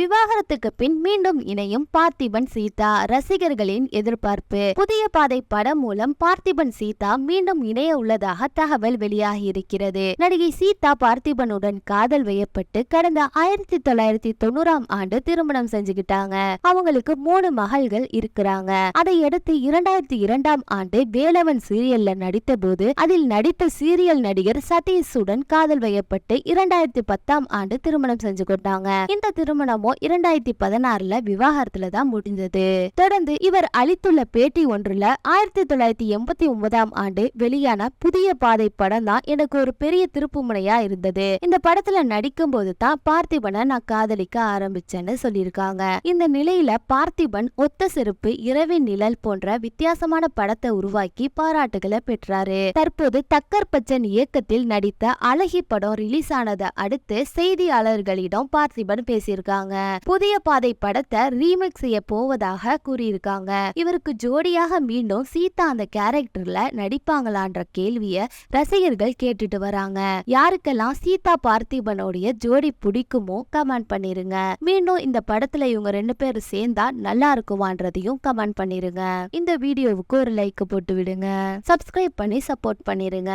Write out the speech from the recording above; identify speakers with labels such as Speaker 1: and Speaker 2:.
Speaker 1: விவாகரத்துக்கு பின் மீண்டும் இணையும் பார்த்திபன் சீதா ரசிகர்களின் எதிர்பார்ப்பு. புதிய பாதை படம் மூலம் பார்த்திபன் சீதா மீண்டும் இணைய உள்ளதாக தகவல் வெளியாகி இருக்கிறது நடிகை சீதா பார்த்திபனுடன் காதல் வயப்பட்டு கடந்த ஆயிரத்தி தொள்ளாயிரத்தி தொண்ணூறாம் ஆண்டு திருமணம் செஞ்சுக்கிட்டாங்க. அவங்களுக்கு மூணு மகள்கள் இருக்கிறாங்க. அதையடுத்து இரண்டாயிரத்தி இரண்டாம் ஆண்டு வேலவன் சீரியல்ல நடித்த போது அதில் நடித்த சீரியல் நடிகர் சதீஷுடன் காதல் வயப்பட்டு இரண்டாயிரத்தி பத்தாம் ஆண்டு திருமணம் செஞ்சு கொண்டாங்க. இந்த திருமணமும் திருமணமும் இரண்டாயிரத்தி பதினாறுல விவாகரத்துல தான் முடிந்தது தொடர்ந்து இவர் அளித்துள்ள பேட்டி ஒன்றுல ஆயிரத்தி தொள்ளாயிரத்தி எண்பத்தி ஒன்பதாம் ஆண்டு வெளியான புதிய பாதை படம் தான் எனக்கு ஒரு பெரிய திருப்புமுனையா இருந்தது. இந்த படத்துல நடிக்கும் போது தான் பார்த்திபனை நான் காதலிக்க ஆரம்பிச்சேன்னு சொல்லியிருக்காங்க. இந்த நிலையில பார்த்திபன் ஒத்த செருப்பு இரவின் நிழல் போன்ற வித்தியாசமான படத்தை உருவாக்கி பாராட்டுகளை பெற்றாரு. தற்போது தக்கர் பச்சன் இயக்கத்தில் நடித்த அழகி படம் ரிலீஸ் ஆனதை அடுத்து செய்தியாளர்களிடம் பார்த்திபன் பேசியிருக்காங்க. புதிய பாதை படத்தை ரீமேக் செய்ய போவதாக கூறியிருக்காங்க. இவருக்கு ஜோடியாக மீண்டும் சீதா அந்த கேரக்டர்ல நடிப்பாங்களான்ற கேள்விய ரசிகர்கள் கேட்டுட்டு வராங்க. யாருக்கெல்லாம் சீதா பார்த்திபனுடைய ஜோடி பிடிக்குமோ கமெண்ட் பண்ணிருங்க. மீண்டும் இந்த படத்துல இவங்க ரெண்டு பேரும் சேர்ந்தா நல்லா இருக்குமான்றதையும் கமெண்ட் பண்ணிருங்க. இந்த வீடியோவுக்கு ஒரு லைக் போட்டு விடுங்க. சப்ஸ்கிரைப் பண்ணி சப்போர்ட் பண்ணிருங்க.